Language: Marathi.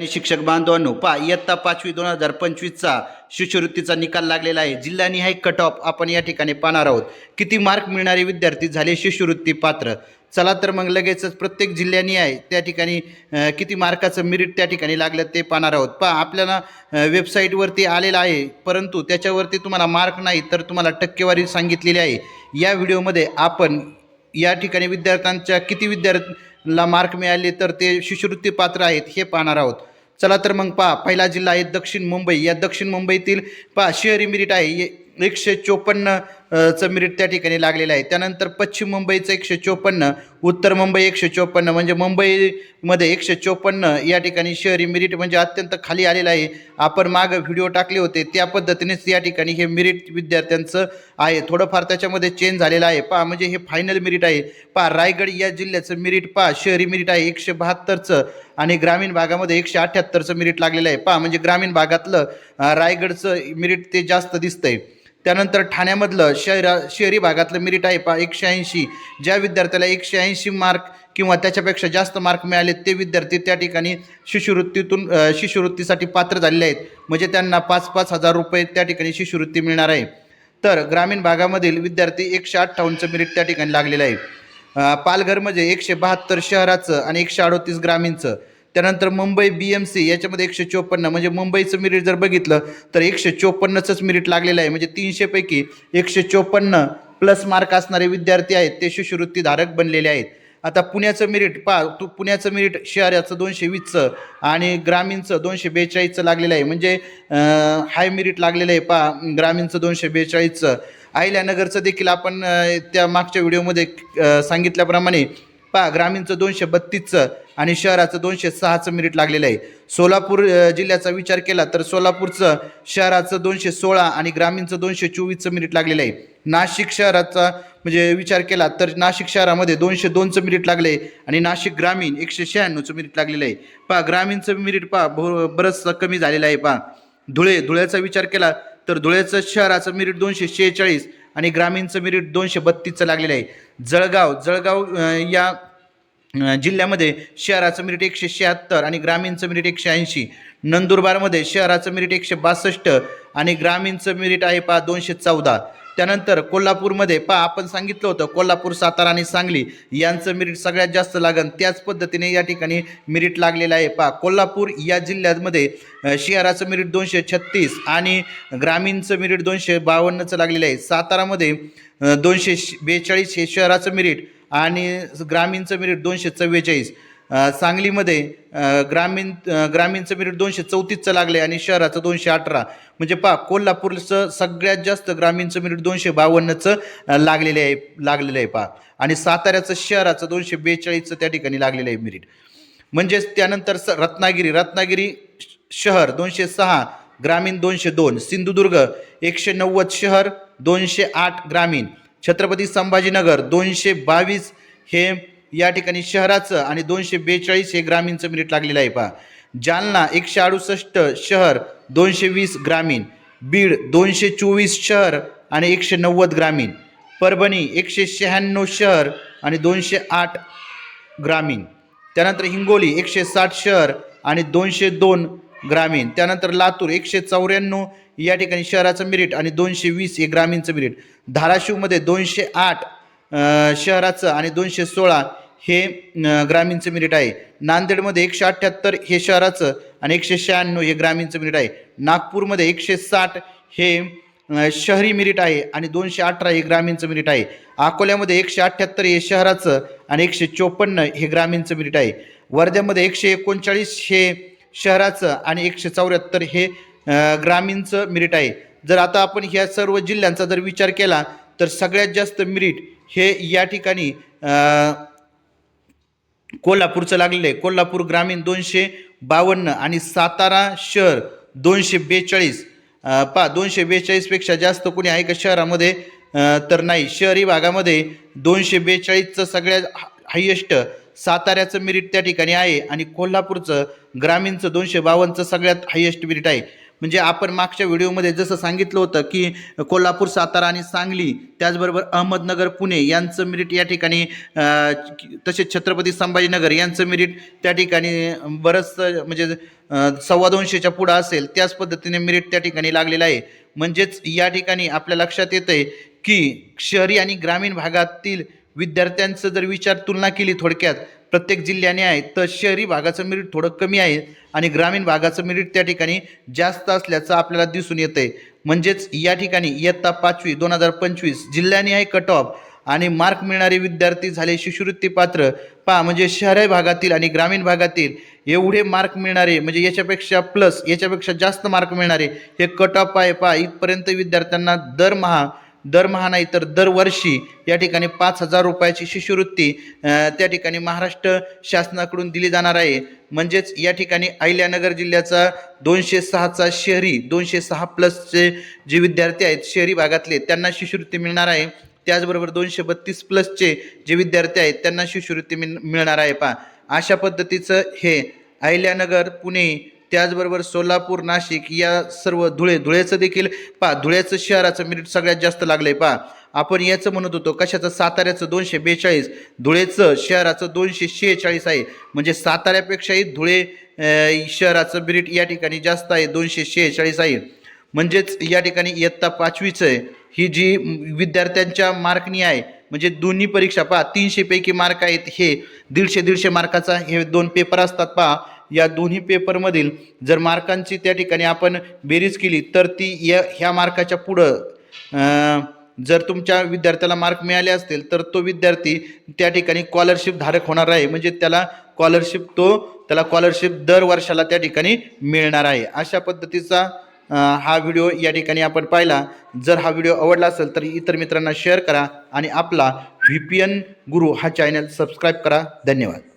आणि शिक्षक बांधवांनो पा इयत्ता पाचवी दोन हजार पंचवीसचा शिष्यवृत्तीचा निकाल लागलेला आहे. जिल्हानिहाय कट ऑफ आपण या ठिकाणी पाहणार आहोत. किती मार्क मिळणारे विद्यार्थी झाले शिष्यवृत्ती पात्र? चला तर मग लगेचच प्रत्येक जिल्ह्यानी आहे त्या ठिकाणी किती मार्काचं मिरिट त्या ठिकाणी लागलं ते पाहणार आहोत. पहा आपल्याला वेबसाईटवरती आलेलं आहे परंतु त्याच्यावरती तुम्हाला मार्क नाही तर तुम्हाला टक्केवारी सांगितलेली आहे. या व्हिडिओमध्ये आपण या ठिकाणी विद्यार्थ्यांच्या किती विद्यार्थ्यांना मार्क मिळाले तर ते शिष्यवृत्ती पात्र आहेत हे पाहणार आहोत. चला तर मग पहा पहिला जिल्हा आहे दक्षिण मुंबई. या दक्षिण मुंबईतील पहा शहरी मिरिट आहे. एकशे चोपन्न चं मिरिट त्या ठिकाणी लागलेलं आहे. त्यानंतर पश्चिम मुंबईचं एकशे चोपन्न उत्तर मुंबई एकशे चोपन्न म्हणजे मुंबईमध्ये एकशे चोपन्न या ठिकाणी शहरी मिरिट म्हणजे अत्यंत खाली आलेलं आहे. आपण मागं व्हिडिओ टाकले होते. त्या पद्धतीनेच या ठिकाणी हे मिरिट विद्यार्थ्यांचं आहे. थोडंफार त्याच्यामध्ये चेंज झालेलं आहे. पहा म्हणजे हे फायनल मिरिट आहे. पहा रायगड या जिल्ह्याचं मिरिट पहा शहरी मिरिट आहे. एकशे बहात्तरचं आणि ग्रामीण भागामध्ये एकशे अठ्ठ्याहत्तरचं मिरिट लागलेलं आहे. पहा म्हणजे ग्रामीण भागातलं रायगडचं मिरिट ते जास्त दिसतंय. त्यानंतर ठाण्यामधलं शहरा शहरी भागातलं मिरिट आहे एकशे ऐंशी. ज्या विद्यार्थ्याला एकशे ऐंशी मार्क किंवा त्याच्यापेक्षा जास्त मार्क मिळाले ते विद्यार्थी त्या ठिकाणी शिष्यवृत्तीतून शिष्यवृत्तीसाठी पात्र झालेले आहेत. म्हणजे त्यांना पाच पाच हजार रुपये त्या ठिकाणी शिष्यवृत्ती मिळणार आहे. तर ग्रामीण भागामधील विद्यार्थी एकशे अठ्ठावन्नचं मिरिट त्या ठिकाणी लागलेलं आहे. पालघरमध्ये एकशे बहात्तर शहराचं आणि एकशे अडोतीस ग्रामीणचं. त्यानंतर मुंबई बी एम सी याच्यामध्ये एकशे चोपन्न म्हणजे मुंबईचं मिरिट जर बघितलं तर एकशे चोपन्नचंच मिरिट लागलेलं आहे. म्हणजे तीनशेपैकी एकशे चोपन्न प्लस मार्क असणारे विद्यार्थी आहेत ते शिष्यवृत्तीधारक बनलेले आहेत. आता पुण्याचं मिरिट पा तू पुण्याचं मिरिट शहराचं दोनशे वीसचं आणि ग्रामीणचं दोनशे बेचाळीसचं लागलेलं आहे. म्हणजे हाय मिरिट लागलेलं आहे पा ग्रामीणचं दोनशे बेचाळीसचं. अहिल्यानगरचं देखील आपण त्या मागच्या व्हिडिओमध्ये सांगितल्याप्रमाणे पहा ग्रामीणचं दोनशे बत्तीसचं आणि शहराचं दोनशे सहाचं मिनिट लागलेलं आहे. सोलापूर जिल्ह्याचा विचार केला तर सोलापूरचं शहराचं दोनशे सोळा आणि ग्रामीणचं दोनशे चोवीसचं मिनिट लागलेलं आहे. नाशिक शहराचा म्हणजे विचार केला तर नाशिक शहरामध्ये दोनशे दोनचं मेरिट लागले आणि नाशिक ग्रामीण एकशे शहाण्णवचं मिनिट लागलेलं आहे. पहा ग्रामीणचं मिनिट पहा ब बरंचसं कमी झालेलं आहे पहा. धुळे धुळ्याचा विचार केला तर धुळ्याचं शहराचं मिनिट दोनशे शेहेचाळीस आणि ग्रामीणचं मेरिट दोनशे बत्तीसचं लागलेलं आहे. जळगाव जळगाव या जिल्ह्यामध्ये शहराचं मिरिट एकशे शहात्तर आणि ग्रामीणचं मिरिट एकशे ऐंशी. नंदुरबारमध्ये शहराचं मिरिट एकशे बासष्ट आणि ग्रामीणचं मिरिट आहे पहा दोनशे चौदा. त्यानंतर कोल्हापूरमध्ये पहा आपण सांगितलं होतं कोल्हापूर सातारा आणि सांगली. यांचं मिरिट सगळ्यात जास्त लागन. त्याच पद्धतीने या ठिकाणी मिरिट लागलेलं आहे. पहा कोल्हापूर या जिल्ह्यामध्ये शहराचं मेरिट दोनशे छत्तीस आणि ग्रामीणचं मिरिट दोनशे बावन्नचं लागलेलं आहे. सातारामध्ये दोनशे बेचाळीस हे शहराचं मिरिट आणि ग्रामीणचं मिरिट दोनशे चव्वेचाळीस. सांगलीमध्ये ग्रामीण ग्रामीणचं मिरिट दोनशे चौतीसचं लागलं आहे आणि शहराचं दोनशे अठरा. म्हणजे पहा कोल्हापूरचं सगळ्यात जास्त ग्रामीणचं मिनिट दोनशे बावन्नचं लागलेलं आहे लागलेलं आहे पहा. आणि साताऱ्याचं शहराचं दोनशे बेचाळीसचं त्या ठिकाणी लागलेलं आहे मिनिट म्हणजेच त्यानंतर स रत्नागिरी रत्नागिरी श- शहर दोनशे सहा ग्रामीण दोनशे दोन सिंधुदुर्ग एकशे नव्वद शहर दोनशे आठ ग्रामीण छत्रपती संभाजीनगर दोनशे बावीस हे या ठिकाणी शहराचं आणि दोनशे बेचाळीस हे ग्रामीणचं मिनिट लागलेलं आहे पहा. जालना एकशे अडुसष्ट शहर दोनशे वीस ग्रामीण. बीड दोनशे चोवीस शहर आणि एकशे नव्वद ग्रामीण. परभणी एकशे शहाण्णव शहर आणि दोनशे आठ ग्रामीण. त्यानंतर हिंगोली एकशे साठ शहर आणि दोनशे दोन ग्रामीण. त्यानंतर लातूर एकशे चौऱ्याण्णव या ठिकाणी शहराचं मिरिट आणि दोनशे वीस हे ग्रामीणचं मिरिट धाराशिवमध्ये दोनशे आठ शहराचं आणि दोनशे सोळा हे ग्रामीणचं मिनिट आहे. नांदेडमध्ये एकशे अठ्ठ्याहत्तर हे शहराचं आणि एकशे शहाण्णव हे ग्रामीणचं मिनिट आहे. नागपूरमध्ये एकशे साठ हे शहरी मिनिट आहे आणि दोनशे अठरा हे ग्रामीणचं मिनिट आहे. अकोल्यामध्ये एकशे अठ्ठ्याहत्तर हे शहराचं आणि एकशे चोपन्न हे ग्रामीणचं मिनिट आहे. वर्ध्यामध्ये एकशे एकोणचाळीस हे शहराचं आणि एकशे चौऱ्याहत्तर हे ग्रामीणचं मिनिट आहे. जर आता आपण ह्या सर्व जिल्ह्यांचा जर विचार केला तर सगळ्यात जास्त मिरीट हे या ठिकाणी कोल्हापूरचं लागलेलं आहे. कोल्हापूर ग्रामीण दोनशे बावन्न आणि सातारा शहर दोनशे बेचाळीस. पा दोनशे बेचाळीसपेक्षा जास्त कोणी आहे का शहरामध्ये? तर नाही. शहरी भागामध्ये दोनशे बेचाळीसचं सगळ्यात हायेस्ट साताऱ्याचं मिरिट त्या ठिकाणी आहे आणि कोल्हापूरचं ग्रामीणचं दोनशे बावन्नचं सगळ्यात हायेस्ट मिरिट आहे. म्हणजे आपण मागच्या व्हिडिओमध्ये जसं सांगितलं होतं की कोल्हापूर सातारा आणि सांगली त्याचबरोबर अहमदनगर पुणे यांचं मेरिट या ठिकाणी तसेच छत्रपती संभाजीनगर यांचं मेरिट त्या ठिकाणी बरंचसं म्हणजे सव्वा दोनशेच्या पुढं असेल त्याच पद्धतीने मेरिट त्या ठिकाणी लागलेलं आहे. म्हणजेच या ठिकाणी आपल्या लक्षात येतं आहे की शहरी आणि ग्रामीण भागातील विद्यार्थ्यांचं जर विचार तुलना केली थोडक्यात प्रत्येक जिल्ह्याने आहे तर शहरी भागाचं मेरिट थोडं कमी आहे आणि ग्रामीण भागाचं मेरिट त्या ठिकाणी जास्त असल्याचं आपल्याला दिसून येतं आहे म्हणजेच या ठिकाणी इयत्ता पाचवी दोन हजार पंचवीस जिल्ह्याने कट ऑफ आणि मार्क मिळणारे विद्यार्थी झाले शिष्यवृत्ती पात्र. पहा म्हणजे शहरी भागातील आणि ग्रामीण भागातील एवढे मार्क मिळणारे म्हणजे याच्यापेक्षा प्लस याच्यापेक्षा जास्त मार्क मिळणारे हे कट ऑफ आहे. पहा इथपर्यंत विद्यार्थ्यांना दरमहा दरमहा नाही तर दरवर्षी या ठिकाणी पाच हजार रुपयाची शिष्यवृत्ती त्या ठिकाणी महाराष्ट्र शासनाकडून दिली जाणार आहे. म्हणजेच या ठिकाणी अहिल्यानगर जिल्ह्याचा दोनशे सहाचा शहरी दोनशे सहा प्लसचे जे विद्यार्थी आहेत शहरी भागातले त्यांना शिष्यवृत्ती मिळणार आहे. त्याचबरोबर दोनशे बत्तीस प्लसचे जे विद्यार्थी आहेत त्यांना शिष्यवृत्ती मिळ मिळणार आहे. पहा अशा पद्धतीचं हे अहिल्यानगर पुणे त्याचबरोबर सोलापूर नाशिक या सर्व धुळे धुळेचं देखील पहा धुळ्याचं शहराचं मिनिट सगळ्यात जास्त लागलंय पहा आपण याचं म्हणत होतो कशाचं? साताऱ्याचं दोनशे बेचाळीस धुळेचं शहराचं दोनशे शेहेचाळीस आहे. म्हणजे साताऱ्यापेक्षाही धुळे शहराचं मेरिट या ठिकाणी जास्त आहे दोनशे शेहेचाळीस आहे. म्हणजेच या ठिकाणी इयत्ता पाचवीचं आहे. ही जी विद्यार्थ्यांच्या मार्कनी आहे म्हणजे दोन्ही परीक्षा पहा तीनशेपैकी मार्क आहेत हे. दीडशे दीडशे मार्काचा हे दोन पेपर असतात पहा या दोन्ही पेपरमधील जर मार्कांची त्या ठिकाणी आपण बेरीज केली तर ती या ह्या मार्काच्या पुढं जर तुमच्या विद्यार्थ्याला मार्क मिळाले असतील तर तो विद्यार्थी त्या ठिकाणी स्कॉलरशिप धारक होणार आहे. म्हणजे त्याला स्कॉलरशिप तो त्याला स्कॉलरशिप दर वर्षाला त्या ठिकाणी मिळणार आहे. अशा पद्धतीचा हा व्हिडिओ या ठिकाणी आपण पाहिला. जर हा व्हिडिओ आवडला असेल तर इतर मित्रांना शेअर करा आणि आपला व्ही पी एन गुरु हा चॅनल सबस्क्राईब करा. धन्यवाद.